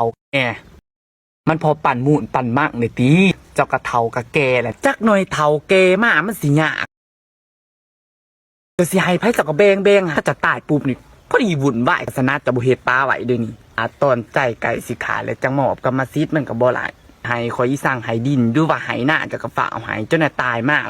าแอมันพอปั่นมูนปั่นมากเลยตีเจ้ากระเทากระแกแหละจักหน่อยเทาแกมามันสิยากจะสิให้ไพ่จักกระเบงเบงถ้าจะตายปุ๊บนี่พอดีวุ่นวายศาสนาจะบุเฮตปลาไหวเด้วยวนี่อาตอนใจไก่สิขาและจังหมอบกรรมซิดมันกับบ่หลายให้คอยอีสั่งให้ดินดูว่าให้หน้าจะกระฝ่าเอาให้จนน่ะตายมาก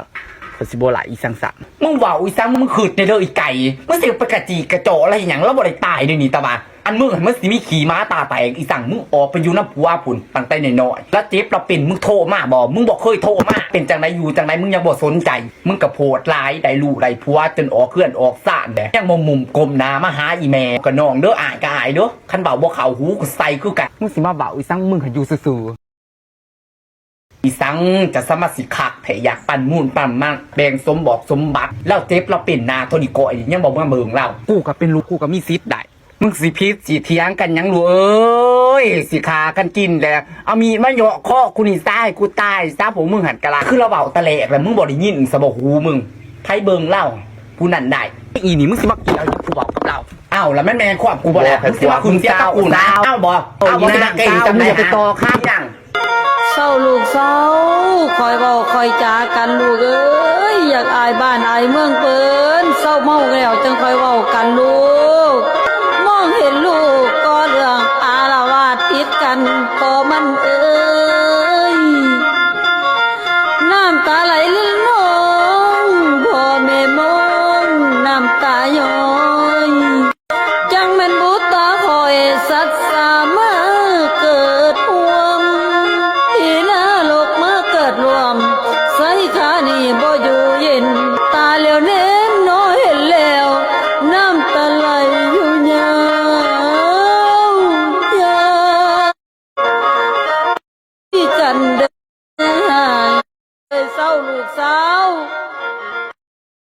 ก็สิบ่หลายอีสังสังมึงว่าอีสังมึงขืดในเด้ออีไก่มึงเสิไปกะจีกระโจอะไรอย่างแล้วบ่ได้ตายเด้วยวนี่ตาบา อันมึงมันสิมีขี่ม้าตาแตกอีสังมึงออกไปอยู่น้ำผัวพุ่นตั้งแต่น้อยๆแล้วเจ็บเราเป็นมึงโทรมาบ่มึงบอกเคยโทรมาเป็นจังไดอยู่จังไดมึงยังบ่สนใจ มึงกับโพดลายได้ลูกได้ผัวจนออกเคลื่อนออกซ่านแดยังมุมมุมกลมหน้ามาหาอีแม่ก็น้องเด้ออายก็อายเด้อคันเบาบ่เข้าหูก็ใส่คือกันมึงสิมาเบาอีสังมึงหันอยู่ซื่อๆอีสังจะสมาสิคักแผอยากปั่นมูนปั่นมากแบ่งสมบอกสมบัติแล้วเจ็บเราเป็นนาโทนิโกะยังบอกว่าเมืองเรากูก็เป็นลูกกูก็มีสิทธิ์ได้ มึงสิพิษสิเทียงกันหยังรู้เอ้ยสิขากันกินแล้วเอามีดมาเหยาะข้อกูนี่ตายกูตายซาผมมึงหันกะลาคือเราเบาตะแหลกแล้วมึงบอกได้ยินสะบหูมึงไทยเบิงเล่ากูนั่นได้อีนี่มึงสิมากินเอาอยู่กูบอกกับเราอ้าวแล้วแม่นแม่นควบกูบอกแล้วมึงสิมาคุณเสียตะกูนะอ้าวบอกอ้าวบอกสิมาเก่งจังเลยไปต่อข้ามยังเศร้าลูกเศร้าคอยเบาคอยจากันลูกเอ้ยอยากอายบ้านอายเมืองเปิ้น